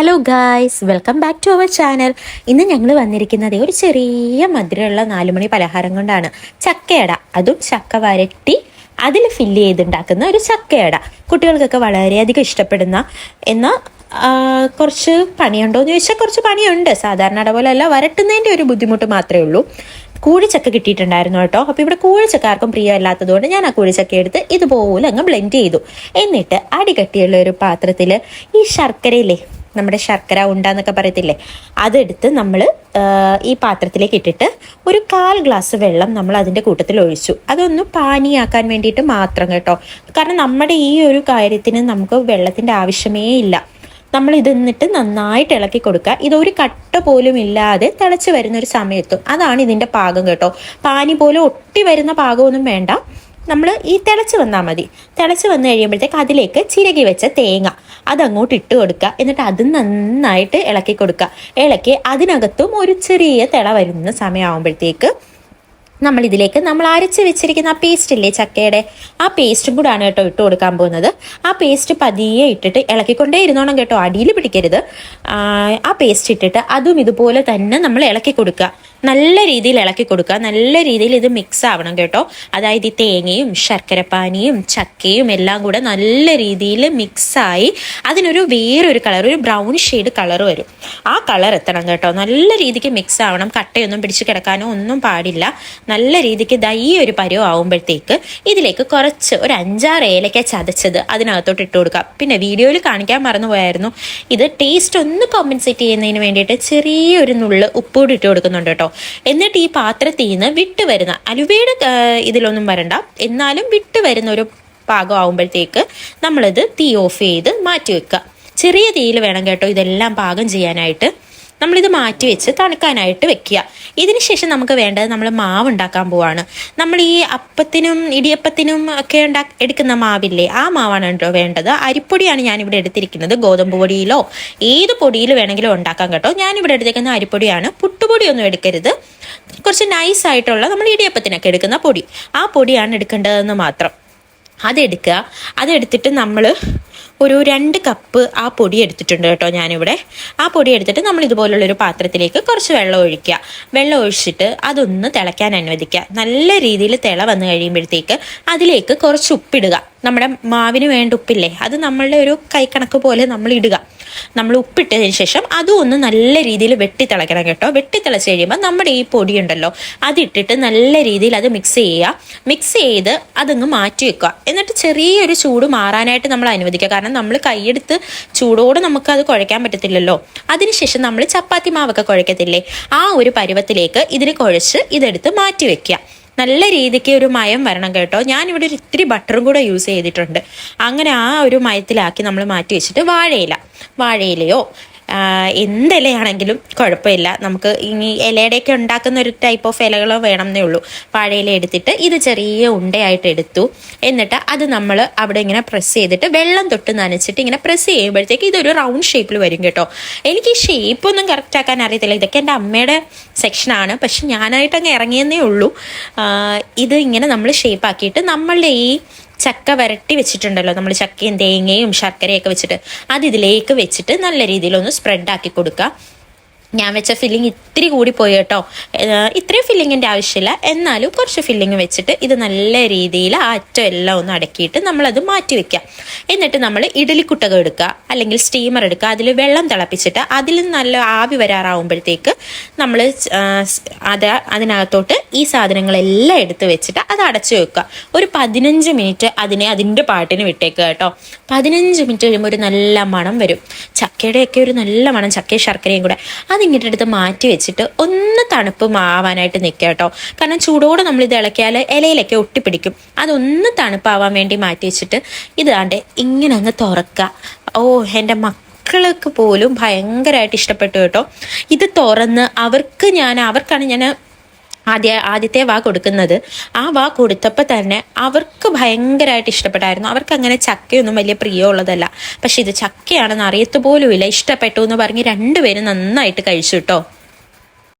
Hello guys welcome back to our channel ഇന്ന് ഞങ്ങൾ വന്നിരിക്കുന്നത് ഒരു ചെറിയ മധുരമുള്ള നാലുമണി പലഹാരം കൊണ്ടാണ്. ചക്കയട. അതും ചക്ക വരട്ടി അതിൽ ഫില്ല് ചെയ്തുണ്ടാക്കുന്ന ഒരു ചക്കയട. കുട്ടികൾക്കൊക്കെ വളരെയധികം ഇഷ്ടപ്പെടുന്ന എന്നാൽ കുറച്ച് പണിയുണ്ടോ എന്ന് ചോദിച്ചാൽ കുറച്ച് പണിയുണ്ട്. സാധാരണ അടപോലല്ല വരട്ടുന്നതിന്റെ ഒരു ബുദ്ധിമുട്ട് മാത്രമേ ഉള്ളൂ. കൂഴിച്ചക്ക കിട്ടിയിട്ടുണ്ടായിരുന്നു കേട്ടോ. അപ്പോൾ ഇവിടെ കൂഴിച്ചക്ക ആർക്കും പ്രിയമല്ലാത്തതുകൊണ്ട് ഞാൻ ആ കൂഴിച്ചക്ക എടുത്ത് ഇതുപോലെ അങ്ങ് ബ്ലെൻഡ് ചെയ്തു. എന്നിട്ട് അടികട്ടിയുള്ള ഒരു പാത്രത്തിൽ ഈ ശർക്കരയില്ലേ നമ്മുടെ ശർക്കര ഉണ്ട എന്നൊക്കെ പറയത്തില്ലേ? അതെടുത്ത് നമ്മൾ ഈ പാത്രത്തിലേക്ക് ഇട്ടിട്ട് ഒരു കാൽ ഗ്ലാസ് വെള്ളം നമ്മൾ അതിന്റെ കൂട്ടത്തിൽ ഒഴിച്ചു. അതൊന്ന് പാനിയാക്കാൻ വേണ്ടിയിട്ട് മാത്രം കേട്ടോ. കാരണം നമ്മുടെ ഈ ഒരു കാര്യത്തിന് നമുക്ക് വെള്ളത്തിന്റെ ആവശ്യമേ ഇല്ല. നമ്മൾ ഇത് എന്നിട്ട് നന്നായിട്ട് ഇളക്കി കൊടുക്കുക. ഇതൊരു കട്ട പോലും ഇല്ലാതെ തിളച്ച് വരുന്ന ഒരു സമയത്തും അതാണ് ഇതിന്റെ പാകം കേട്ടോ. പാനി പോലെ ഒട്ടി വരുന്ന പാകമൊന്നും വേണ്ട. നമ്മൾ ഈ തിളച്ച് വന്നാൽ മതി. തിളച്ച് വന്നു കഴിയുമ്പോഴത്തേക്ക് അതിലേക്ക് ചിരകി വെച്ച തേങ്ങ. അതങ്ങോട്ട് ഇട്ട് കൊടുക്കുക. എന്നിട്ട് അത് നന്നായിട്ട് ഇളക്കി കൊടുക്കുക. ഇളക്കി അതിനകത്തും ഒരു ചെറിയ തിള വരുന്ന സമയമാകുമ്പോഴത്തേക്ക് നമ്മൾ ഇതിലേക്ക് നമ്മൾ അരച്ച് വെച്ചിരിക്കുന്ന ആ പേസ്റ്റ് ഇല്ലേ ചക്കയുടെ? ആ പേസ്റ്റും കൂടാണ് കേട്ടോ ഇട്ട് കൊടുക്കാൻ പോകുന്നത്. ആ പേസ്റ്റ് പതിയെ ഇട്ടിട്ട് ഇളക്കിക്കൊണ്ടേ ഇരുന്നോണം കേട്ടോ. അടിയിൽ പിടിക്കരുത്. ആ പേസ്റ്റ് ഇട്ടിട്ട് അതും ഇതുപോലെ തന്നെ നമ്മൾ ഇളക്കി കൊടുക്കുക. നല്ല രീതിയിൽ ഇളക്കി കൊടുക്കുക. നല്ല രീതിയിൽ ഇത് മിക്സ് ആവണം കേട്ടോ. അതായത് ഈ തേങ്ങയും ശർക്കരപ്പാനിയും ചക്കയും എല്ലാം കൂടെ നല്ല രീതിയിൽ മിക്സായി അതിനൊരു വേറൊരു കളർ ഒരു ബ്രൗൺ ഷെയ്ഡ് കളർ വരും. ആ കളർ എത്തണം കേട്ടോ. നല്ല രീതിക്ക് മിക്സ് ആവണം. കട്ടയൊന്നും പിടിച്ച് കിടക്കാനോ ഒന്നും പാടില്ല. നല്ല രീതിക്ക് ദൈ ഒരു പരുവം ആവുമ്പോഴത്തേക്ക് ഇതിലേക്ക് കുറച്ച് ഒരു അഞ്ചാറ് ഏലക്ക ചതച്ചത് അതിനകത്തോട്ട് ഇട്ട് കൊടുക്കുക. പിന്നെ വീഡിയോയിൽ കാണിക്കാൻ മറന്നുപോയായിരുന്നു ഇത് ടേസ്റ്റ് ഒന്ന് കോമ്പൻസേറ്റ് ചെയ്യുന്നതിന് വേണ്ടിയിട്ട് ചെറിയൊരു നുള്ള് ഉപ്പൂടി ഇട്ട് കൊടുക്കുന്നുണ്ട് കേട്ടോ. എന്നിട്ട് ഈ പാത്രത്തിൽ നിന്ന് വിട്ട് വരുന്ന അലുവയുടെ ഇതിലൊന്നും വരണ്ട. എന്നാലും വിട്ട് വരുന്ന ഒരു പാകം ആകുമ്പോഴത്തേക്ക് നമ്മളിത് തീ ഓഫ് ചെയ്ത് മാറ്റി വെക്കുക. ചെറിയ തീയിൽ വേണം കേട്ടോ ഇതെല്ലാം പാകം ചെയ്യാനായിട്ട്. നമ്മളിത് മാറ്റി വെച്ച് തണുക്കാനായിട്ട് വെക്കുക. ഇതിന് ശേഷം നമുക്ക് വേണ്ടത് നമ്മൾ മാവ് ഉണ്ടാക്കാൻ പോവാണ്. നമ്മൾ ഈ അപ്പത്തിനും ഇടിയപ്പത്തിനും ഒക്കെ ഉണ്ടാ എടുക്കുന്ന മാവില്ലേ ആ മാവാണ് കേട്ടോ വേണ്ടത്. അരിപ്പൊടിയാണ് ഞാനിവിടെ എടുത്തിരിക്കുന്നത്. ഗോതമ്പ് പൊടിയിലോ ഏത് പൊടിയിൽ വേണമെങ്കിലും ഉണ്ടാക്കാം കേട്ടോ. ഞാനിവിടെ എടുത്തിരിക്കുന്ന അരിപ്പൊടിയാണ്. പുട്ടുപൊടിയൊന്നും എടുക്കരുത്. കുറച്ച് നൈസ് ആയിട്ടുള്ള നമ്മൾ ഇടിയപ്പത്തിനൊക്കെ എടുക്കുന്ന പൊടി. ആ പൊടിയാണ് എടുക്കേണ്ടതെന്ന് മാത്രം. അതെടുക്കുക. അതെടുത്തിട്ട് നമ്മൾ ഒരു രണ്ട് കപ്പ് ആ പൊടി എടുത്തിട്ടുണ്ട് കേട്ടോ ഞാനിവിടെ. ആ പൊടി എടുത്തിട്ട് നമ്മൾ ഇതുപോലുള്ളൊരു പാത്രത്തിലേക്ക് കുറച്ച് വെള്ളം ഒഴിക്കുക. വെള്ളം ഒഴിച്ചിട്ട് അതൊന്ന് തിളയ്ക്കാൻ അനുവദിക്കുക. നല്ല രീതിയിൽ തിള വന്നു കഴിയുമ്പോഴത്തേക്ക് അതിലേക്ക് കുറച്ച് ഉപ്പിടുക. നമ്മുടെ മാവിന് വേണ്ട ഉപ്പില്ലേ? അത് നമ്മളുടെ ഒരു കൈക്കണക്ക് പോലെ നമ്മൾ ഇടുക. നമ്മൾ ഉപ്പിട്ടതിന് ശേഷം അതും ഒന്ന് നല്ല രീതിയിൽ വെട്ടി കേട്ടോ. വെട്ടി തിളച്ച് കഴിയുമ്പോൾ നമ്മുടെ ഈ പൊടി ഉണ്ടല്ലോ അതിട്ടിട്ട് നല്ല രീതിയിൽ അത് മിക്സ് ചെയ്യുക. മിക്സ് ചെയ്ത് അതങ്ങ് മാറ്റി വെക്കുക. എന്നിട്ട് ചെറിയൊരു ചൂട് മാറാനായിട്ട് നമ്മൾ അനുവദിക്കുക. കാരണം നമ്മൾ കൈയെടുത്ത് ചൂടോട് നമുക്ക് അത് കുഴയ്ക്കാൻ പറ്റത്തില്ലല്ലോ. അതിനുശേഷം നമ്മൾ ചപ്പാത്തി മാവൊക്കെ കുഴക്കത്തില്ലേ ആ ഒരു പരുവത്തിലേക്ക് ഇതിന് കുഴച്ച് ഇതെടുത്ത് മാറ്റി വെക്കുക. നല്ല രീതിക്ക് ഒരു മയം വരണം കേട്ടോ. ഞാനിവിടെ ഒരു ഇത്തിരി ബട്ടറും കൂടെ യൂസ് ചെയ്തിട്ടുണ്ട്. അങ്ങനെ ആ ഒരു മയത്തിലാക്കി നമ്മൾ മാറ്റി വെച്ചിട്ട് വാഴയില. വാഴയിലയോ എന്തിലയാണെങ്കിലും കുഴപ്പമില്ല. നമുക്ക് ഇനി ഇലയുടെയൊക്കെ ഉണ്ടാക്കുന്ന ഒരു ടൈപ്പ് ഓഫ് ഇലകളോ വേണം എന്നേ ഉള്ളൂ. വാഴയില എടുത്തിട്ട് ഇത് ചെറിയ ഉണ്ടയായിട്ട് എടുത്തു. എന്നിട്ട് അത് നമ്മൾ അവിടെ ഇങ്ങനെ പ്രസ് ചെയ്തിട്ട് വെള്ളം തൊട്ട് നനച്ചിട്ട് ഇങ്ങനെ പ്രസ് ചെയ്യുമ്പോഴത്തേക്ക് ഇതൊരു റൗണ്ട് ഷേപ്പിൽ വരും കേട്ടോ. എനിക്ക് ഈ ഷേപ്പ് ഒന്നും കറക്റ്റ് ആക്കാൻ അറിയത്തില്ല. ഇതൊക്കെ എന്റെ അമ്മയുടെ സെക്ഷനാണ് പക്ഷെ ഞാനായിട്ട് അങ്ങ് ഇറങ്ങിയെന്നേ ഉള്ളൂ. ഇത് ഇങ്ങനെ നമ്മൾ ഷേപ്പ് ആക്കിയിട്ട് നമ്മളുടെ ഈ ചക്ക വരട്ടി വെച്ചിട്ടുണ്ടല്ലോ. നമ്മൾ ചക്കയും തേങ്ങയും ശർക്കരയൊക്കെ വെച്ചിട്ട് അത് ഇതിലേക്ക് വെച്ചിട്ട് നല്ല രീതിയിൽ ഒന്ന് സ്പ്രെഡ് ആക്കി കൊടുക്കുക ഞാൻ വെച്ച ഫില്ലിംഗ് ഇത്തിരി കൂടി പോയി കേട്ടോ. ഇത്രയും ഫില്ലിങ്ങിന്റെ ആവശ്യമില്ല. എന്നാലും കുറച്ച് ഫില്ലിംഗ് വെച്ചിട്ട് ഇത് നല്ല രീതിയിൽ ആറ്റം എല്ലാം ഒന്ന് അടക്കിയിട്ട് നമ്മളത് മാറ്റി വെക്കാം. എന്നിട്ട് നമ്മൾ ഇഡലിക്കുട്ടകം എടുക്കുക അല്ലെങ്കിൽ സ്റ്റീമർ എടുക്കുക അതിൽ വെള്ളം തിളപ്പിച്ചിട്ട് അതിൽ നല്ല ആവി വരാറാവുമ്പോഴത്തേക്ക് നമ്മൾ അത് അതിനകത്തോട്ട് ഈ സാധനങ്ങളെല്ലാം എടുത്ത് വെച്ചിട്ട് അത് അടച്ചു വെക്കുക. ഒരു പതിനഞ്ച് മിനിറ്റ് അതിനെ അതിന്റെ പാട്ടിന് വിട്ടേക്കുക കേട്ടോ. പതിനഞ്ച് മിനിറ്റ് കഴിയുമ്പോൾ ഒരു നല്ല മണം വരും. ചക്കയുടെയൊക്കെ ഒരു നല്ല മണം ചക്കയും ശർക്കരയും കൂടെ. അതിങ്ങനെ എടുത്ത് മാറ്റി വെച്ചിട്ട് ഒന്ന് തണുപ്പ് മാവാനായിട്ട് നിൽക്കുക കേട്ടോ. കാരണം ചൂടോടെ നമ്മൾ ഇത് ഇളക്കിയാൽ ഇലയിലൊക്കെ ഒട്ടിപ്പിടിക്കും. അതൊന്ന് തണുപ്പാവാൻ വേണ്ടി മാറ്റി വെച്ചിട്ട് ഇതാണ്ട് ഇങ്ങനെ അങ്ങ് തുറക്കുക. ഓ എന്റെ മക്ക മക്കൾക്ക് പോലും ഭയങ്കരമായിട്ട് ഇഷ്ടപ്പെട്ടു കേട്ടോ. ഇത് തുറന്ന് അവർക്ക് ഞാൻ അവർക്കാണ് ഞാൻ ആദ്യ ആദ്യത്തെ വാ കൊടുക്കുന്നത്. ആ വാ കൊടുത്തപ്പോൾ തന്നെ അവർക്ക് ഭയങ്കരമായിട്ട് ഇഷ്ടപ്പെട്ടായിരുന്നു. അവർക്ക് അങ്ങനെ ചക്കയൊന്നും വലിയ പ്രിയമുള്ളതല്ല. പക്ഷെ ഇത് ചക്കയാണെന്ന് അറിയത്തുപോലുമില്ല ഇഷ്ടപ്പെട്ടു എന്ന് പറഞ്ഞ് രണ്ടുപേരും നന്നായിട്ട് കഴിച്ചു കേട്ടോ.